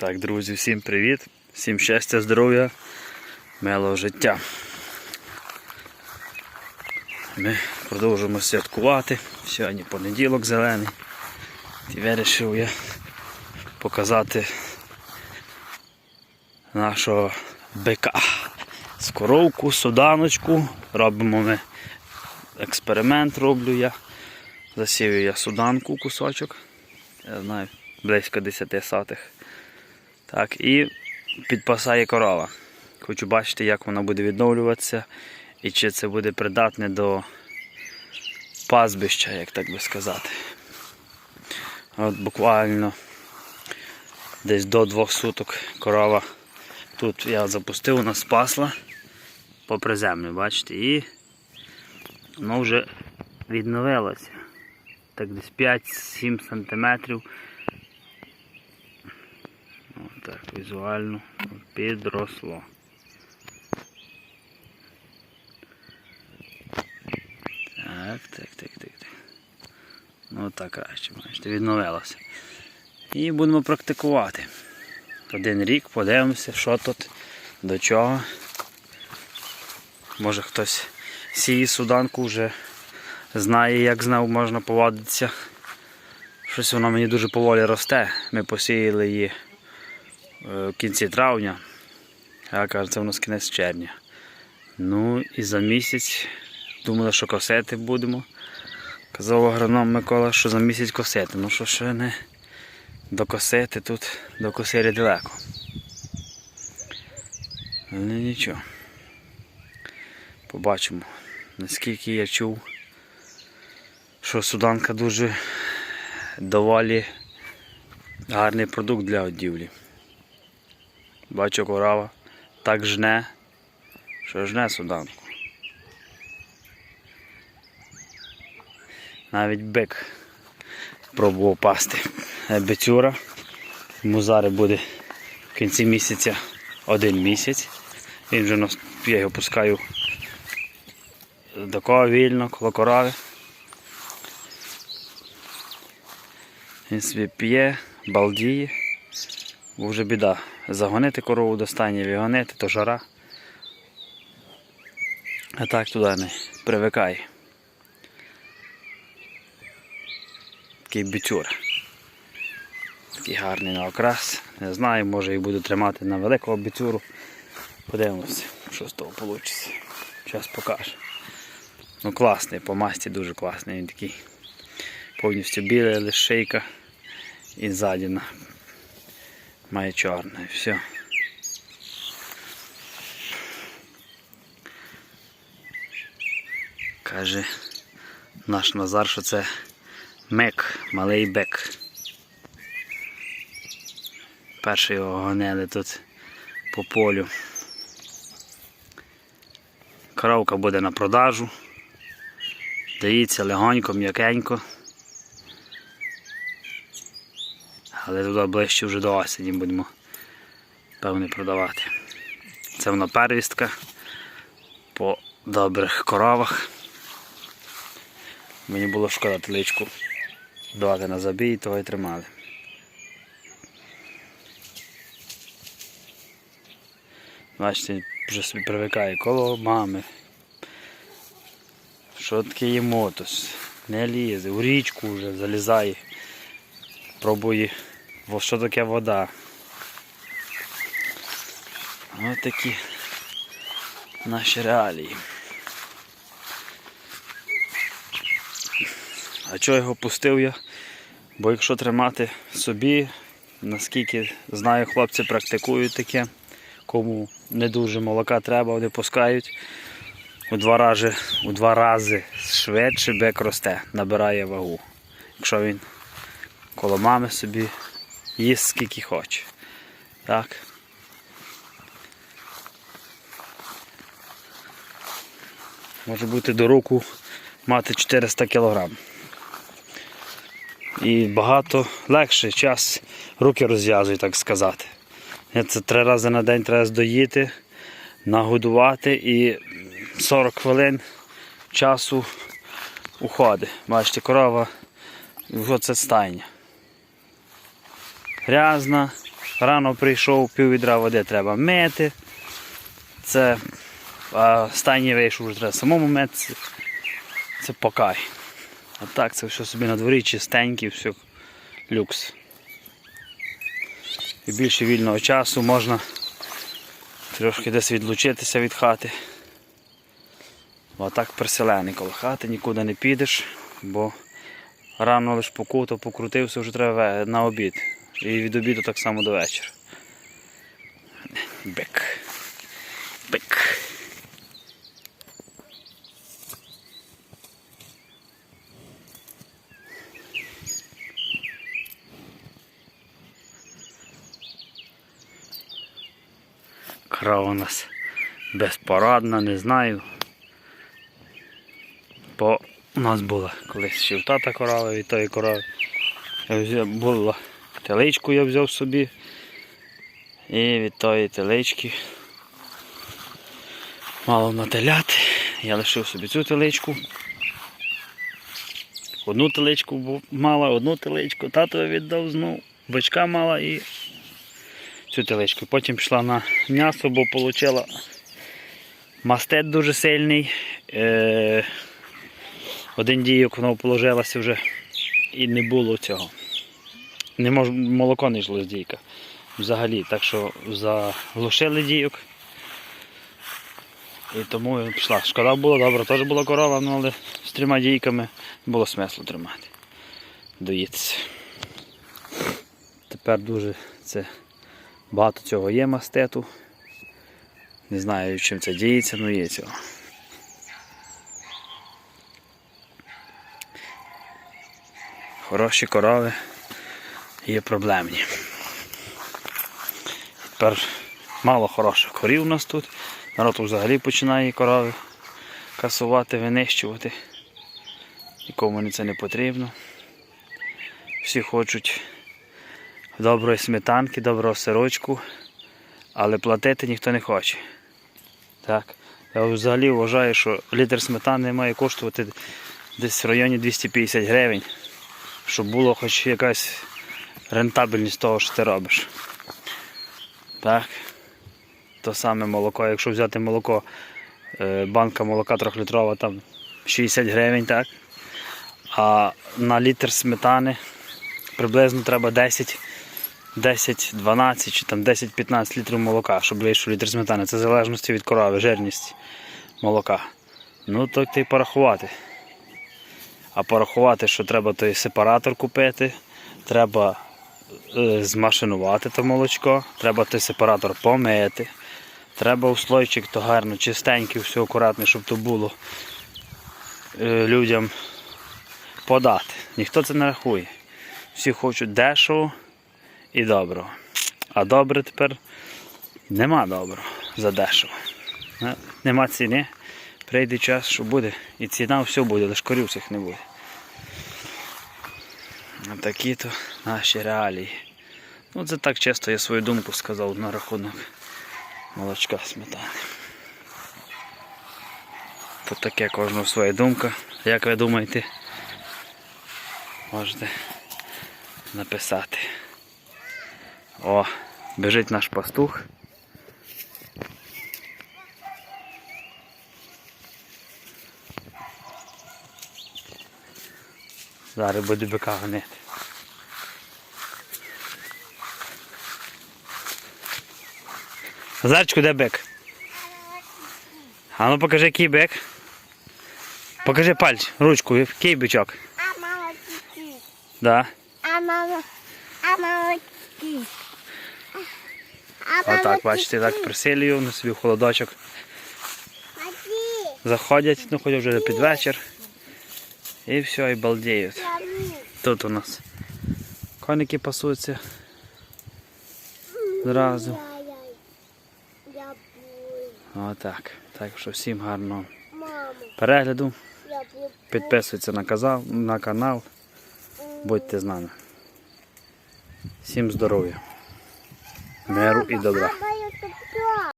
Так, друзі, всім привіт, всім щастя, здоров'я, милого життя. Ми продовжуємо святкувати. Сьогодні понеділок зелений. І вирішив я показати нашого бика. Скоровку, суданочку. Робимо ми експеримент, роблю я. Засів я суданку кусочок. Я знаю, близько 10 сотих. Так, і підпасає корова. Хочу бачити, як вона буде відновлюватися і чи це буде придатне до пастбища, як так би сказати. От буквально десь до двох суток корова тут я запустив, вона спасла попри землю, бачите, і воно вже відновилося. Так десь 5-7 сантиметрів так, візуально підросло. Так, так, так, так, так. Ну так краще, бачите, відновилося. І будемо практикувати. Один рік подивимося, що тут, до чого. Може хтось сіє суданку вже знає, як з нею можна поводитися. Щось воно мені дуже поволі росте. Ми посіяли її в кінці травня, а каже, це у нас кінець червня. Ну і за місяць думали, що косити будемо. Казав агроном Микола, що за місяць косити. Ну що ще не докосити тут до косирі далеко. Але нічого. Побачимо. Наскільки я чув, що суданка дуже доволі гарний продукт для одівлі. Бачу корова так жне, що жне суданку. Навіть бик пробував пасти Е, бицюра. Йому зараз буде в кінці місяця один місяць. Він вже нас- я його пускаю до кого вільно, коло корови. Він собі п'є, балдіє. Бо вже біда. Загонити корову до стані, вигонити, то жара. А так туди не привикає. Такий бітюр. Такий гарний на окрас. Не знаю, може і буду тримати на великого бітюру. Подивимося, що з того вийде. Зараз покажу. Ну класний, по масті дуже класний. Він такий повністю білий, лише шийка і ззаді має чорне все. Каже наш Назар, що це мек, малий бек. Перший його гонили тут по полю. Коровка буде на продажу. Дивіться легонько, м'якенько. Але туди ближче вже до осені будемо певне продавати. Це вона первістка по добрих коровах. Мені було шкода теличку давати на забій, того і тримали. Бачите, вже собі привикає коло мами. Що таке є мотос? Не лізе, у річку вже залізає. Пробує, що таке вода. Ось такі наші реалії. А чого його пустив я? Бо якщо тримати собі, наскільки знаю, хлопці практикують таке, кому не дуже молока треба, вони пускають. У два рази, у два рази швидше бек росте, набирає вагу. Якщо він коло мами собі їсть скільки хоче. Так. Може бути до руку мати 400 кг. І багато легше час руки розв'язує, так сказати. Це три рази на день треба здоїти, нагодувати і 40 хвилин часу уходить. Бачите, корова, оце стайня. Грязна, Рано прийшов, пів відра води треба мити. Це а стайні вийшов, вже треба самому митися. Це покай. А так це все собі на дворі чистеньке, все люкс. І більше вільного часу можна трошки десь відлучитися від хати. А так переселений коло хати, нікуди не підеш, бо рано лиш покуто, покрутився, вже треба на обід. І від обіду так само до вечора. Бик. Бик. Крава у нас безпорадна, не знаю. Бо у нас була колись ще в тата корова від тої корови. Була теличку я взяв собі. І від тої телички мало на телят. Я лишив собі цю теличку. Одну теличку мала, одну теличку, татові віддав знов, бичка мала і цю теличку. Потім пішла на м'ясо, бо отримала мастет дуже сильний. Е- один дійок воно положилося вже і не було цього. Не мож, молоко не йшло з. Взагалі. Так що заглушили дійок. І тому пішла. Шкода було, добре, теж була корова, ну, але з трьома дійками було смислу тримати. Доїтися. Тепер дуже це багато цього є мастету. Не знаю, чим це діється, але є цього. Хороші корови є проблемні. Тепер мало хороших корів у нас тут. Народ взагалі починає корови касувати, винищувати. Нікому це не потрібно. Всі хочуть доброї сметанки, доброго сирочку, але платити ніхто не хоче. Так. Я взагалі вважаю, що літр сметани має коштувати десь в районі 250 гривень, щоб було хоч якась рентабельність того, що ти робиш. Так. То саме молоко, якщо взяти молоко, е, банка молока 3-літрова, там 60 гривень, так? А на літр сметани приблизно треба 10, 10, 12 чи там 10-15 літрів молока, щоб вийшов літр сметани. Це в залежності від корови, жирність молока. Ну, то ти порахувати. А порахувати, що треба той сепаратор купити, треба змашинувати то молочко, треба той сепаратор помити. Треба услойчик то гарно, чистенький, все акуратно, щоб то було е, людям подати. Ніхто це не рахує. Всі хочуть дешево і доброго. А добре тепер нема доброго за дешево. Е, Нема ціни. Прийде час, що буде. І ціна все буде, лише корів всіх не буде. Такі то наші реалії. Ну, це так чисто я свою думку сказав на рахунок молочка сметани. Тут таке кожного своя думка. Як ви думаєте, можете написати. О, біжить наш пастух. Зараз буде бика гонити. Зарчику, де бик? А ну покажи який бик. Покажи пальць, ручку, який бичок. А мама тільки. Да. А мама. А мама тільки. Отак, бачите, так присилюю, вони собі в холодочок заходять, ну хоч вже під вечір. І все, і балдіють. Тут у нас коники пасуться зразу. Отак. Так що всім гарного перегляду. Підписуйтесь на, казал, на канал. Будьте з нами. Всім здоров'я, миру і добра.